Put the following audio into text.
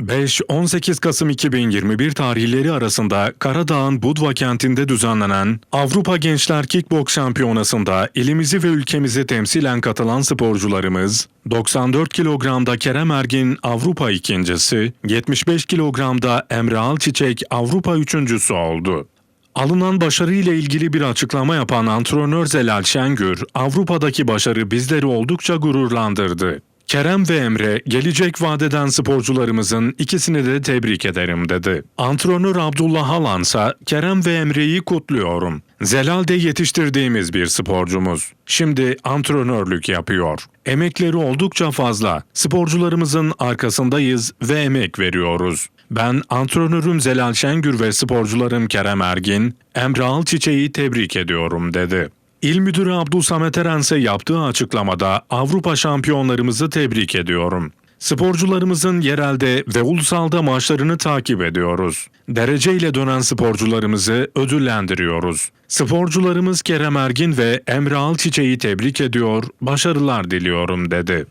5-18 Kasım 2021 tarihleri arasında Karadağ'ın Budva kentinde düzenlenen Avrupa Gençler Kickboks Şampiyonası'nda ilimizi ve ülkemizi temsilen katılan sporcularımız 94 kilogramda Kerem Ergin Avrupa ikincisi, 75 kilogramda Emre Alçiçek Avrupa üçüncüsü oldu. Alınan başarıyla ilgili bir açıklama yapan antrenör Zelal Şengür, Avrupa'daki başarı bizleri oldukça gururlandırdı. Kerem ve Emre gelecek vadeden sporcularımızın ikisini de tebrik ederim dedi. Antrenör Abdullah Halan Kerem ve Emre'yi kutluyorum. Zelal de yetiştirdiğimiz bir sporcumuz. Şimdi antrenörlük yapıyor. Emekleri oldukça fazla. Sporcularımızın arkasındayız ve emek veriyoruz. Ben antrenörüm Zelal Şengür ve sporcularım Kerem Ergin, Emre Alçiçek'i tebrik ediyorum dedi. İl Müdürü Abdülsamet Eren ise yaptığı açıklamada Avrupa şampiyonlarımızı tebrik ediyorum. Sporcularımızın yerelde ve ulusalda maçlarını takip ediyoruz. Dereceyle dönen sporcularımızı ödüllendiriyoruz. Sporcularımız Kerem Ergin ve Emre Alçiçek'i tebrik ediyor, başarılar diliyorum dedi.